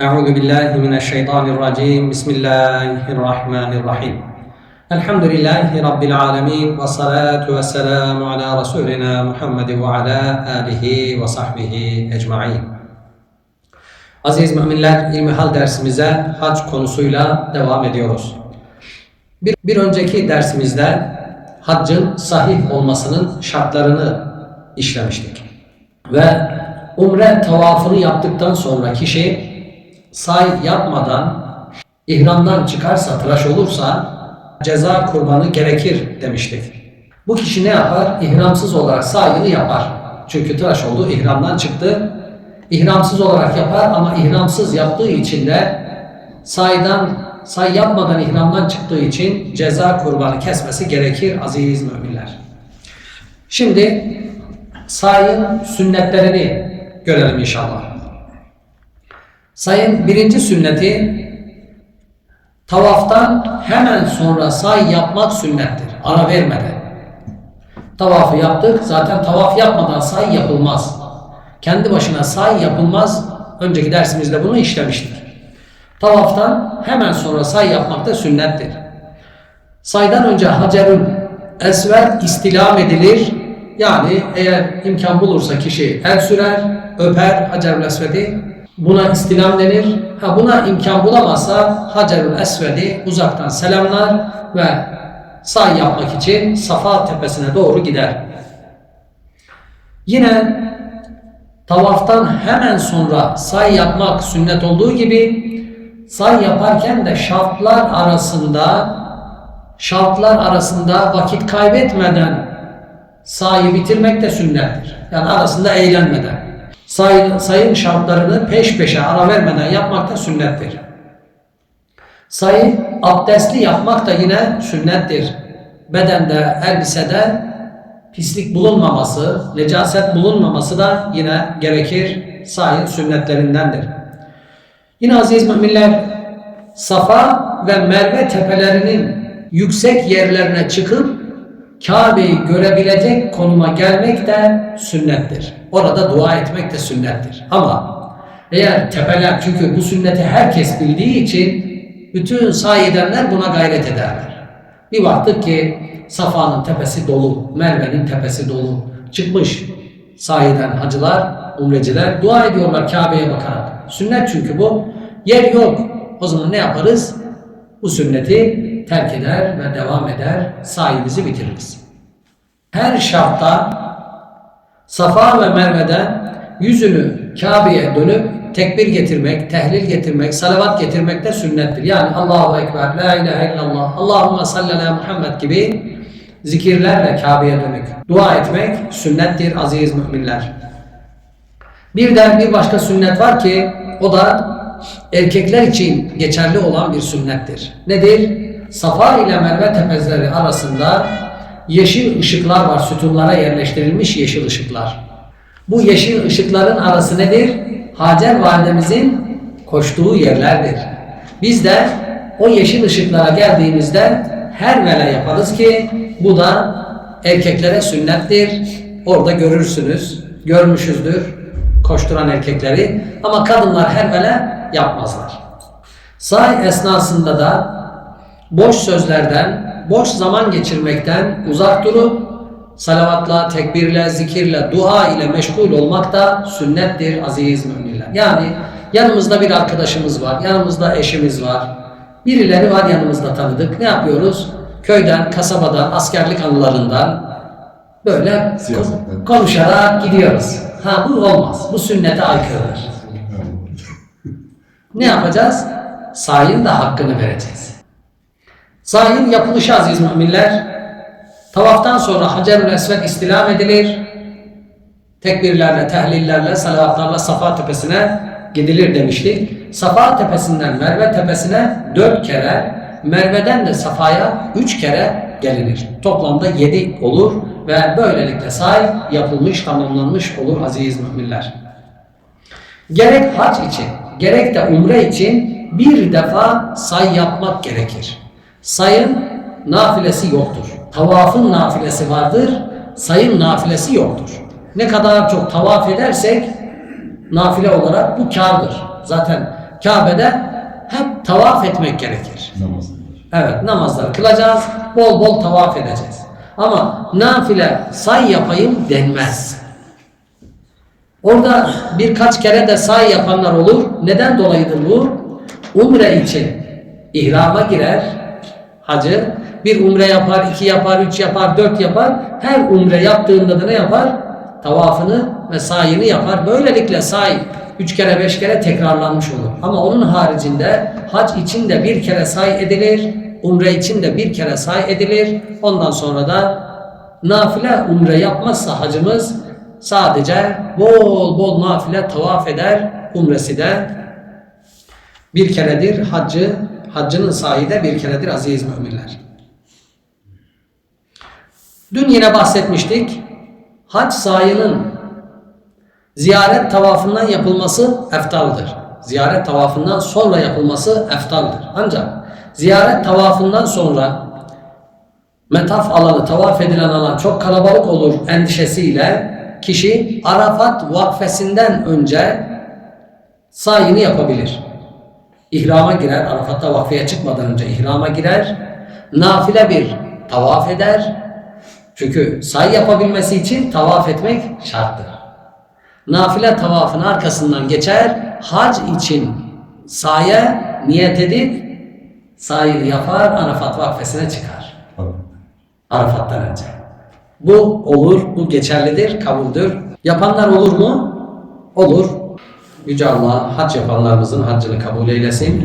أعوذ بالله من الشيطان الرجيم بسم الله الرحمن الرحيم الحمد لله رب العالمين والصلاة والسلام على رسولنا محمد وعلى آله وصحبه أجمعين Aziz müminler ilmihal dersimize hac konusuyla devam ediyoruz. Bir, bir önceki dersimizde haccın sahih olmasının şartlarını işlemiştik. Ve umre tavafını yaptıktan sonra kişi say yapmadan ihramdan çıkarsa, tıraş olursa ceza kurbanı gerekir demiştik. Bu kişi ne yapar? İhramsız olarak sayını yapar. Çünkü tıraş oldu, ihramdan çıktı. İhramsız olarak yapar ama ihramsız yaptığı için de saydan say yapmadan ihramdan çıktığı için ceza kurbanı kesmesi gerekir aziz müminler. Şimdi sayın sünnetlerini görelim inşallah. Sayın birinci sünneti tavaftan hemen sonra say yapmak sünnettir. Ara vermeden. Tavafı yaptık. Zaten tavaf yapmadan say yapılmaz. Kendi başına say yapılmaz. Önceki dersimizde bunu işlemiştik. Tavaftan hemen sonra say yapmak da sünnettir. Saydan önce Hacerül Esved istilam edilir. Yani eğer imkan bulursa kişi el sürer, öper Hacerül Esved'i. Buna istilam denir. Ha buna imkan bulamazsa Hacerül Esved'i uzaktan selamlar ve say yapmak için Safa tepesine doğru gider. Yine tavaftan hemen sonra say yapmak sünnet olduğu gibi say yaparken de şartlar arasında şartlar arasında vakit kaybetmeden sayı bitirmek de sünnettir. Yani arasında eğlenmeden. Say, sayın şartlarını peş peşe ara vermeden yapmak da sünnettir. Sayı abdestli yapmak da yine sünnettir. Bedende, elbisede pislik bulunmaması, necaset bulunmaması da yine gerekir. Sayın sünnetlerindendir. Yine aziz müminler, Safa ve Merve tepelerinin yüksek yerlerine çıkıp Kabe'yi görebilecek konuma gelmek de sünnettir. Orada dua etmek de sünnettir. Ama eğer tepeler çünkü bu sünneti herkes bildiği için bütün sayedenler buna gayret ederler. Bir baktık ki Safa'nın tepesi dolu, Merve'nin tepesi dolu. Çıkmış sahiden hacılar, umreciler dua ediyorlar Kabe'ye bakarak. Sünnet çünkü bu. Yer yok. O zaman ne yaparız? Bu sünneti terk eder ve devam eder, sahibimizi bitiririz. Her şartta Safa ve Merve'den yüzünü Kabe'ye dönüp tekbir getirmek, tehlil getirmek, salavat getirmek de sünnettir. Yani Allahu Ekber, La ilahe illallah, Allahümme salli ala Muhammed gibi zikirlerle Kabe'ye dönük dua etmek sünnettir aziz müminler. Bir de bir başka sünnet var ki o da erkekler için geçerli olan bir sünnettir. Nedir? Safa ile Merve tepezleri arasında yeşil ışıklar var. Sütunlara yerleştirilmiş yeşil ışıklar. Bu yeşil ışıkların arası nedir? Hacer validemizin koştuğu yerlerdir. Biz de o yeşil ışıklara geldiğimizde her vela yaparız ki bu da erkeklere sünnettir. Orada görürsünüz, görmüşüzdür koşturan erkekleri ama kadınlar her vela yapmazlar. Say esnasında da boş sözlerden, boş zaman geçirmekten uzak durup salavatla, tekbirle, zikirle, dua ile meşgul olmak da sünnettir aziz müminler. Yani yanımızda bir arkadaşımız var, yanımızda eşimiz var, birileri var yanımızda tanıdık. Ne yapıyoruz? Köyden, kasabadan, askerlik anılarından böyle Siyasetten. konuşarak gidiyoruz. Ha bu olmaz. Bu sünnete aykırıdır. Ne yapacağız? Sayın da hakkını vereceğiz. Sayın yapılışı aziz müminler. Tavaftan sonra Hacerül Esved istilam edilir. Tekbirlerle, tehlillerle, salavatlarla Safa tepesine gidilir demiştik. Safa tepesinden Merve tepesine dört kere, Merve'den de Safa'ya üç kere gelinir. Toplamda yedi olur ve böylelikle say yapılmış, tamamlanmış olur aziz müminler. Gerek hac için, gerek de umre için bir defa say yapmak gerekir. Sayın nafilesi yoktur. Tavafın nafilesi vardır, sayın nafilesi yoktur. Ne kadar çok tavaf edersek nafile olarak bu kârdır. Zaten Kabe'de hep tavaf etmek gerekir. Namaz kılır. Evet namazları kılacağız, bol bol tavaf edeceğiz. Ama nafile say yapayım denmez. Orada birkaç kere de say yapanlar olur. Neden dolayıdır bu? Umre için ihrama girer hacı. Bir umre yapar, iki yapar, üç yapar, dört yapar. Her umre yaptığında da ne yapar? Tavafını ve sayını yapar. Böylelikle say üç kere beş kere tekrarlanmış olur. Ama onun haricinde hac için de bir kere say edilir. Umre için de bir kere say edilir. Ondan sonra da nafile umre yapmazsa hacımız sadece bol bol nafile tavaf eder. Umresi de bir keredir haccı, haccının sahi de bir keredir aziz müminler. Dün yine bahsetmiştik. Hac sayının ziyaret tavafından yapılması eftaldır. Ziyaret tavafından sonra yapılması eftaldır. Ancak ziyaret tavafından sonra metaf alanı, tavaf edilen alan çok kalabalık olur endişesiyle kişi Arafat vakfesinden önce sayını yapabilir. İhrama girer, Arafat'ta vakfeye çıkmadan önce ihrama girer. Nafile bir tavaf eder. Çünkü say yapabilmesi için tavaf etmek şarttır. Nafile tavafın arkasından geçer, hac için saya niyet edip sayını yapar, Arafat vakfesine çıkar. Arafat'tan önce. Bu olur, bu geçerlidir, kabuldür. Yapanlar olur mu? Olur. Yüce Allah hac yapanlarımızın haccını kabul eylesin.